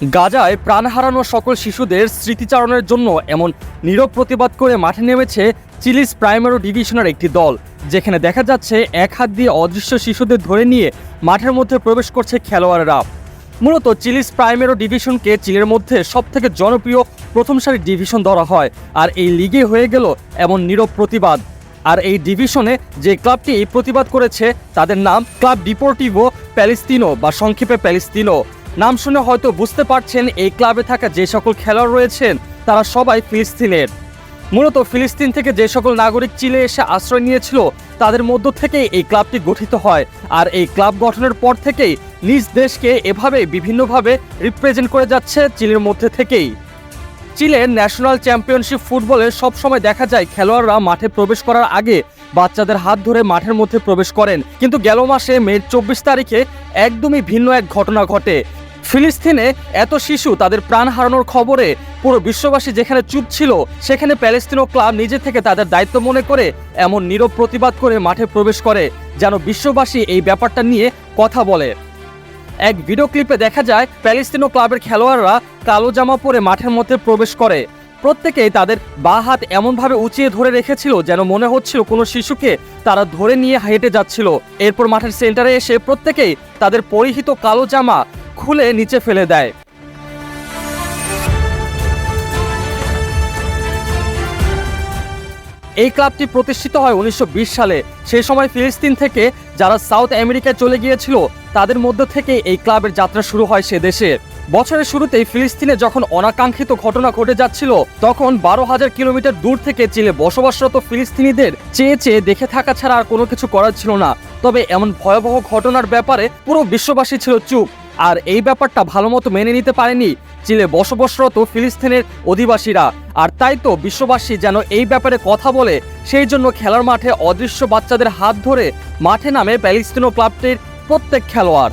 গাজায় প্রাণ হারানো সকল শিশুদের স্মৃতিচারণের জন্য এমন নীরব প্রতিবাদ করে মাঠে নেমেছে চিলিস প্রাইমারো ডিভিশনের একটি দল, যেখানে দেখা যাচ্ছে এক হাত দিয়ে অদৃশ্য শিশুদের ধরে নিয়ে মাঠের মধ্যে প্রবেশ করছে খেলোয়াড়রা। মূলত চিলিস প্রাইমেরো ডিভিশনকে চিলের মধ্যে সবথেকে জনপ্রিয় প্রথম সারির ডিভিশন ধরা হয়, আর এই লিগে হয়ে গেল এমন নীরব প্রতিবাদ। আর এই ডিভিশনে যে ক্লাবটি প্রতিবাদ করেছে, তাদের নাম ক্লাব ডিপোর্টিভো প্যালিস্তিনো বা সংক্ষেপে প্যালেস্তিনো। নাম শুনে হয়তো বুঝতে পারছেন এই ক্লাবে থাকা যে সকল খেলোয়াড় রয়েছেন, তারা সবাই ফিলিস্তিনের। মূলত ফিলিস্তিন থেকে যে সকল নাগরিক চিলে এসে আশ্রয় নিয়েছিল, তাদের মধ্য থেকেই এই ক্লাবটি গঠিত হয়। আর এই ক্লাব গঠনের পর থেকেই নিজ দেশকে এভাবে বিভিন্নভাবে রিপ্রেজেন্ট করে যাচ্ছে চিলের মধ্যে থেকেই। চিলের ন্যাশনাল চ্যাম্পিয়নশিপ ফুটবলে সবসময় দেখা যায় খেলোয়াড়রা মাঠে প্রবেশ করার আগে বাচ্চাদের হাত ধরে মাঠের মধ্যে প্রবেশ করেন। কিন্তু গেল মাসে মে চব্বিশ তারিখে একদমই ভিন্ন এক ঘটনা ঘটে। ফিলিস্তিনে এত শিশু তাদের প্রাণ হারানোর খবরে পুরো বিশ্ববাসী যেখানে চুপ ছিল, সেখানে প্যালেস্তিনো ক্লাব নিজে থেকে তাদের দায়িত্ব মনে করে এমন নীরব প্রতিবাদ করে মাঠে প্রবেশ করে, যেন বিশ্ববাসী এই ব্যাপারটা নিয়ে কথা বলে। এক ভিডিও ক্লিপে দেখা যায় প্যালেস্তিনো ক্লাবের খেলোয়াড়রা কালো জামা পরে মাঠের মধ্যে প্রবেশ করে। প্রত্যেকেই তাদের বা হাত এমনভাবে উঁচিয়ে ধরে রেখেছিল যেন মনে হচ্ছিল কোনো শিশুকে তারা ধরে নিয়ে হেঁটে যাচ্ছিল। এরপর মাঠের সেন্টারে এসে প্রত্যেকেই তাদের পরিহিত কালো জামা খুলে নিচে ফেলে দেয়। এই ক্লাবটি প্রতিষ্ঠিত হয় উনিশশো বিশ সালে। সেই সময় ফিলিস্তিন থেকে যারা সাউথ আমেরিকায় চলে গিয়েছিল, তাদের মধ্য থেকে এই ক্লাবের যাত্রা শুরু হয় সে দেশে। বছরের শুরুতেই ফিলিস্তিনে যখন অনাকাঙ্ক্ষিত ঘটনা ঘটে যাচ্ছিল, তখন বারো হাজার কিলোমিটার দূর থেকে চিলে বসবাসরত ফিলিস্তিনিদের চেয়ে চেয়ে দেখে থাকা ছাড়া আর কোনো কিছু করার ছিল না। তবে এমন ভয়াবহ ঘটনার ব্যাপারে পুরো বিশ্ববাসী ছিল চুপ। আর এই ব্যাপারটা ভালোমতো মেনে নিতে পারেনি চিলে বসবসরত ফিলিস্তিনের অধিবাসীরা। আর তাই তো বিশ্ববাসী যেন এই ব্যাপারে কথা বলে, সেই জন্য খেলার মাঠে অদৃশ্য বাচ্চাদের হাত ধরে মাঠে নামে প্যালিস্তিনো ক্লাবটির প্রত্যেক খেলোয়াড়।